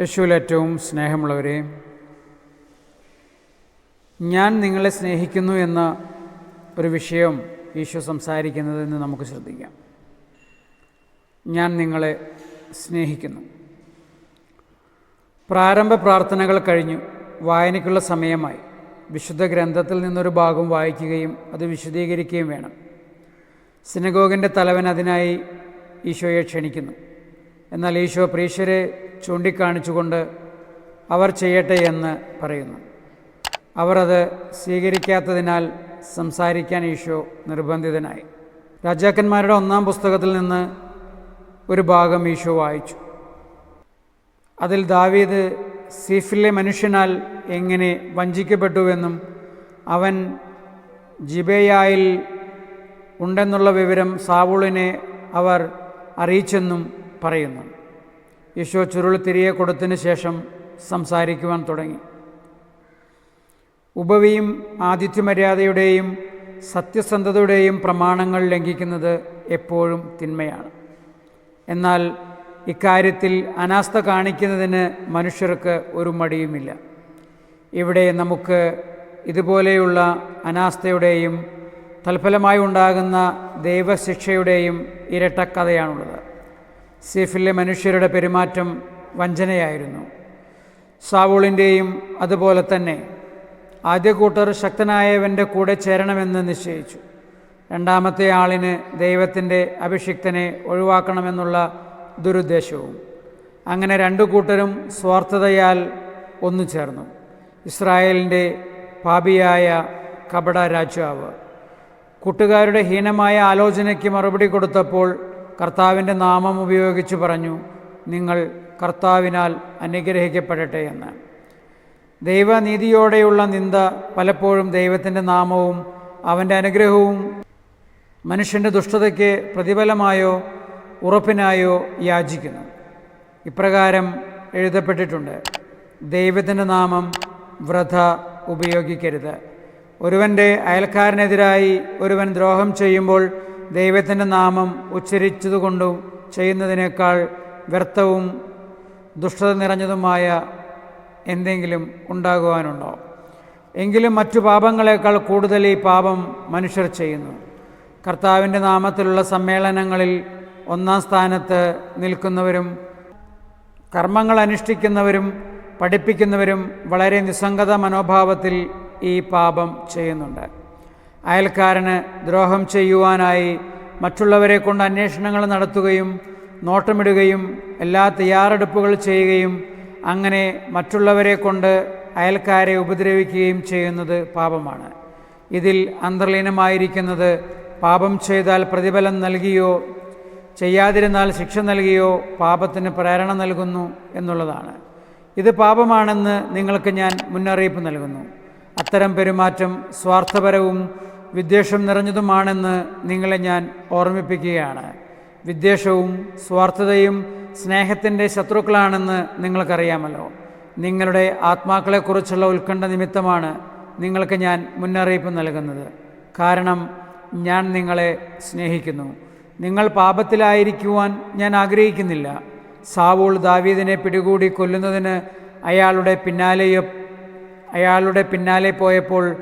യേശുവിൽ ഏറ്റവും സ്നേഹമുള്ളവരെ ഞാൻ നിങ്ങളെ സ്നേഹിക്കുന്നു എന്ന ഒരു വിഷയം ഈശോ സംസാരിക്കുന്നതെന്ന് നമുക്ക് ശ്രദ്ധിക്കാം. ഞാൻ നിങ്ങളെ സ്നേഹിക്കുന്നു. പ്രാരംഭ പ്രാർത്ഥനകൾ കഴിഞ്ഞു വായനയ്ക്കുള്ള സമയമായി. വിശുദ്ധ ഗ്രന്ഥത്തിൽ നിന്നൊരു ഭാഗം വായിക്കുകയും അത് വിശദീകരിക്കുകയും വേണം. സിനഗോഗിന്റെ തലവൻ അതിനായി ഈശോയെ ക്ഷണിക്കുന്നു. എന്നാൽ ഈശോ പ്രീശ്വരെ ചൂണ്ടിക്കാണിച്ചുകൊണ്ട് അവർ ചെയ്യട്ടെ എന്ന് പറയുന്നു. അവർ അത് സ്വീകരിക്കാത്തതിനാൽ സംസാരിക്കാൻ ഈശോ നിർബന്ധിതനായി. രാജാക്കന്മാരുടെ ഒന്നാം പുസ്തകത്തിൽ നിന്ന് ഒരു ഭാഗം ഈശോ വായിച്ചു. അതിൽ ദാവീദ് സീഫിലെ മനുഷ്യനാൽ എങ്ങനെ വഞ്ചിക്കപ്പെട്ടുവെന്നും അവൻ ജിബേയായിൽ ഉണ്ടെന്നുള്ള വിവരം സാവൂളിനെ അവർ അറിയിച്ചെന്നും പറയുന്നു. യേശോ ചുരുൾ തിരികെ കൊടുത്തതിന് ശേഷം സംസാരിക്കുവാൻ തുടങ്ങി. ഉപവിയും ആതിഥ്യമര്യാദയുടെയും സത്യസന്ധതയുടെയും പ്രമാണങ്ങൾ ലംഘിക്കുന്നത് എപ്പോഴും തിന്മയാണ്. എന്നാൽ ഇക്കാര്യത്തിൽ അനാസ്ഥ കാണിക്കുന്നതിന് മനുഷ്യർക്ക് ഒരു മടിയുമില്ല. ഇവിടെ നമുക്ക് ഇതുപോലെയുള്ള അനാസ്ഥയുടെയും തൽഫലമായി ഉണ്ടാകുന്ന ദൈവശിക്ഷയുടെയും ഇരട്ടക്കഥയാണുള്ളത്. സീഫിലെ മനുഷ്യരുടെ പെരുമാറ്റം വഞ്ചനയായിരുന്നു. സാവൂളിന്റെയും അതുപോലെ തന്നെ ആദ്യ കൂട്ടർ ശക്തനായവന്റെ കൂടെ ചേരണമെന്ന് നിശ്ചയിച്ചു. രണ്ടാമത്തെ ആളിന് ദൈവത്തിന്റെ അഭിഷിക്തനെ ഒഴിവാക്കണമെന്നുള്ള ദുരുദ്ദേശവും. അങ്ങനെ രണ്ടു കൂട്ടരും സ്വാർത്ഥതയാൽ ഒന്നു ചേർന്നു. ഇസ്രായേലിന്റെ പാപിയായ കപട രാജാവ്. കൂട്ടുകാരുടെ ഹീനമായ ആലോചനയ്ക്ക് മറുപടി കൊടുത്തപ്പോൾ കർത്താവിന്റെ നാമം ഉപയോഗിച്ച് പറഞ്ഞു നിങ്ങൾ കർത്താവിനാൽ അനുഗ്രഹിക്കപ്പെടട്ടെ എന്ന്. ദൈവനീതിയോടെയുള്ള നിന്ദ പലപ്പോഴും ദൈവത്തിന്റെ നാമവും അവന്റെ അനുഗ്രഹവും മനുഷ്യന്റെ ദുഷ്ടതയ്ക്ക് പ്രതിഫലമായോ ഉറപ്പിനായോ യാചിക്കുന്നു. ഇപ്രകാരം എഴുതപ്പെട്ടിട്ടുണ്ട് ദൈവത്തിന്റെ നാമം വ്രത ഉപയോഗിക്കരുത്. ഒരുവന്റെ അയൽക്കാരനെതിരായി ഒരുവൻ ദ്രോഹം ചെയ്യുമ്പോൾ ദൈവത്തിന്റെ നാമം ഉച്ചരിച്ചതുകൊണ്ടും ചെയ്യുന്നതിനേക്കാൾ വ്യർത്ഥവും ദുഷ്ടത നിറഞ്ഞതുമായ എന്തെങ്കിലും ഉണ്ടാകുവാനുണ്ടോ? എങ്കിലും മറ്റു പാപങ്ങളെക്കാൾ കൂടുതൽ ഈ പാപം മനുഷ്യർ ചെയ്യുന്നു. കർത്താവിന്റെ നാമത്തിലുള്ള സമ്മേളനങ്ങളിൽ ഒന്നാം സ്ഥാനത്ത് നിൽക്കുന്നവരും കർമ്മങ്ങൾ അനുഷ്ഠിക്കുന്നവരും പഠിപ്പിക്കുന്നവരും വളരെ നിസ്സംഗത മനോഭാവത്തിൽ ഈ പാപം ചെയ്യുന്നുണ്ട്. അയൽക്കാരന് ദ്രോഹം ചെയ്യുവാനായി മറ്റുള്ളവരെ കൊണ്ട് അന്വേഷണങ്ങൾ നടത്തുകയും നോട്ടമിടുകയും എല്ലാ തയ്യാറെടുപ്പുകൾ ചെയ്യുകയും അങ്ങനെ മറ്റുള്ളവരെ കൊണ്ട് അയൽക്കാരെ ഉപദ്രവിക്കുകയും ചെയ്യുന്നത് പാപമാണ്. ഇതിൽ അന്തർലീനമായിരിക്കുന്നത് പാപം ചെയ്താൽ പ്രതിഫലം നൽകിയോ ചെയ്യാതിരുന്നാൽ ശിക്ഷ നൽകിയോ പാപത്തിന് പ്രേരണ നൽകുന്നു എന്നുള്ളതാണ്. ഇത് പാപമാണെന്ന് നിങ്ങൾക്ക് ഞാൻ മുന്നറിയിപ്പ് നൽകുന്നു. അത്തരം പെരുമാറ്റം സ്വാർത്ഥപരവും വിദ്വേഷം നിറഞ്ഞതുമാണെന്ന് നിങ്ങളെ ഞാൻ ഓർമ്മിപ്പിക്കുകയാണ്. വിദ്വേഷവും സ്വാർത്ഥതയും സ്നേഹത്തിന്റെ ശത്രുക്കളാണെന്ന് നിങ്ങൾക്കറിയാമല്ലോ. നിങ്ങളുടെ ആത്മാക്കളെക്കുറിച്ചുള്ള ഉത്കണ്ഠ നിമിത്തമാണ് നിങ്ങൾക്ക് ഞാൻ മുന്നറിയിപ്പ് നൽകുന്നത്. കാരണം ഞാൻ നിങ്ങളെ സ്നേഹിക്കുന്നു. നിങ്ങൾ പാപത്തിലായിരിക്കുവാൻ ഞാൻ ആഗ്രഹിക്കുന്നില്ല. സാവൂൾ ദാവീദിനെ പിടികൂടി കൊല്ലുന്നതിന് അയാളുടെ പിന്നാലെയോ അയാളുടെ പിന്നാലെ പോയപ്പോൾ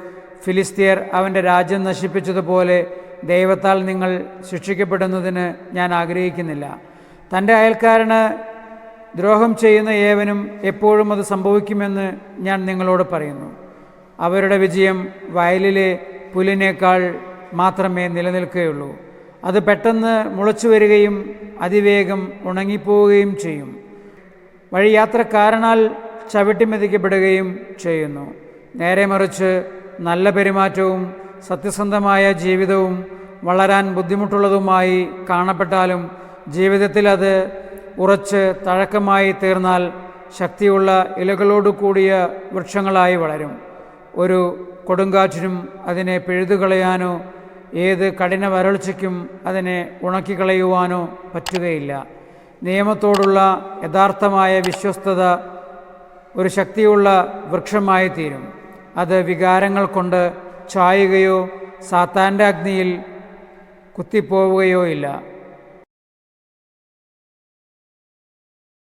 ഫിലിസ്തീയർ അവന്റെ രാജ്യം നശിപ്പിച്ചതുപോലെ ദൈവത്താൽ നിങ്ങൾ ശിക്ഷിക്കപ്പെടുന്നതിന് ഞാൻ ആഗ്രഹിക്കുന്നില്ല. തന്റെ അയൽക്കാരന് ദ്രോഹം ചെയ്യുന്ന ഏവനും എപ്പോഴും അത് സംഭവിക്കുമെന്ന് ഞാൻ നിങ്ങളോട് പറയുന്നു. അവരുടെ വിജയം വയലിലെ പുലിനേക്കാൾ മാത്രമേ നിലനിൽക്കുകയുള്ളൂ. അത് പെട്ടെന്ന് മുളച്ചു വരികയും അതിവേഗം ഉണങ്ങിപ്പോവുകയും ചെയ്യും. വഴിയാത്രക്കാരനാൽ ചവിട്ടിമെതിക്കപ്പെടുകയും ചെയ്യുന്നു. നേരെ മറിച്ച് നല്ല പെരുമാറ്റവും സത്യസന്ധമായ ജീവിതവും വളരാൻ ബുദ്ധിമുട്ടുള്ളതുമായി കാണപ്പെട്ടാലും ജീവിതത്തിൽ അത് ഉറച്ച് തഴക്കമായി തീർന്നാൽ ശക്തിയുള്ള ഇലകളോട് കൂടിയ വൃക്ഷങ്ങളായി വളരും. ഒരു കൊടുങ്കാറ്റിനും അതിനെ പിഴുതുകളയാനോ ഏത് കഠിന വരൾച്ചയ്ക്കും അതിനെ ഉണക്കിക്കളയുവാനോ പറ്റുകയില്ല. നിയമത്തോടുള്ള യഥാർത്ഥമായ വിശ്വസ്തത ഒരു ശക്തിയുള്ള വൃക്ഷമായി തീരും അത് വികാരങ്ങൾ കൊണ്ട് ചായുകയോ സാത്താന്റെ അഗ്നിയിൽ കുത്തിപ്പോവുകയോ ഇല്ല.